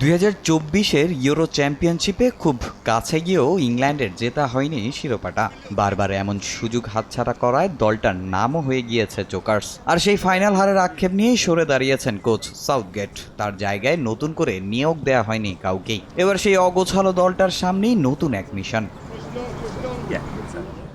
দুই হাজার চব্বিশের ইউরো চ্যাম্পিয়নশিপে খুব কাছে গিয়েও ইংল্যান্ডের জেতা হয়নি শিরোপাটা। বারবার এমন সুযোগ হাতছাড়া করায় দলটার নামও হয়ে গিয়েছে জোকার্স। আর সেই ফাইনাল হারের আক্ষেপ নিয়েই সরে দাঁড়িয়েছেন কোচ সাউথগেট। তার জায়গায় নতুন করে নিয়োগ দেয়া হয়নি কাউকেই। এবার সেই অগোছালো দলটার সামনেই নতুন এক মিশন।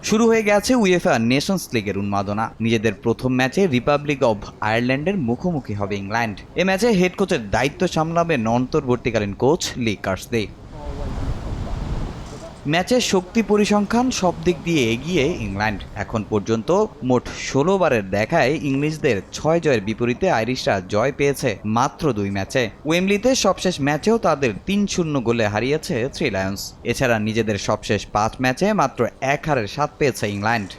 শুরু হয়ে গেছে উয়েফা নেশনস লিগের উন্মাদনা। নিজেদের প্রথম ম্যাচে রিপাবলিক অব আয়ারল্যান্ডের মুখোমুখি হবে ইংল্যান্ড। এ ম্যাচে হেড কোচের দায়িত্ব সামলাবেন অন্তর্বর্তীকালীন কোচ লি কার্সদে ম্যাচের শক্তি পরিসংখ্যান সব দিক দিয়ে এগিয়ে ইংল্যান্ড। এখন পর্যন্ত মোট ষোলো বারের দেখায় ইংলিশদের ছয় জয়ের বিপরীতে আইরিশরা জয় পেয়েছে মাত্র দুই ম্যাচে। ওয়েমলিতে সবশেষ ম্যাচেও তাদের তিন শূন্য গোলে হারিয়েছে থ্রি লায়ন্স। এছাড়া নিজেদের সবশেষ পাঁচ ম্যাচে মাত্র এক হারের সাত পেয়েছে ইংল্যান্ড।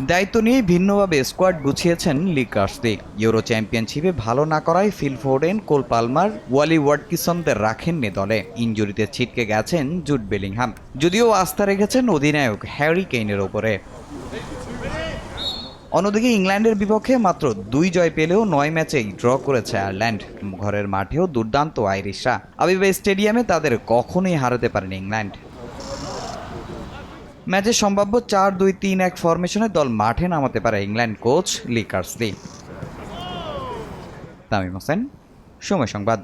দায়িত্ব নিয়ে ভিন্নভাবে স্কোয়াড গুছিয়েছেন লিগ কার্সদি ইউরো চ্যাম্পিয়নশিপে ভালো না করায় Phil Foden, Cole Palmer, Ollie ওয়াটকিসনদের রাখেননি দলে। ইঞ্জুরিতে ছিটকে গেছেন জুট বেলিংহাম। যদিও আস্থা রেখেছেন অধিনায়ক হ্যারি কেইনের ওপরে। অন্যদিকে ইংল্যান্ডের বিপক্ষে মাত্র দুই জয় পেলেও নয় ম্যাচেই ড্র করেছে আয়ারল্যান্ড। ঘরের মাঠেও দুর্দান্ত আইরিশরা। আবিবা স্টেডিয়ামে তাদের কখনোই হারাতে পারেনি ইংল্যান্ড। ম্যাচে সম্ভাব্য চার দুই তিন এক ফরমেশনে দল মাঠে নামাতে পারে England coach Lee Carsley Tamim Hossain, সময় সংবাদ।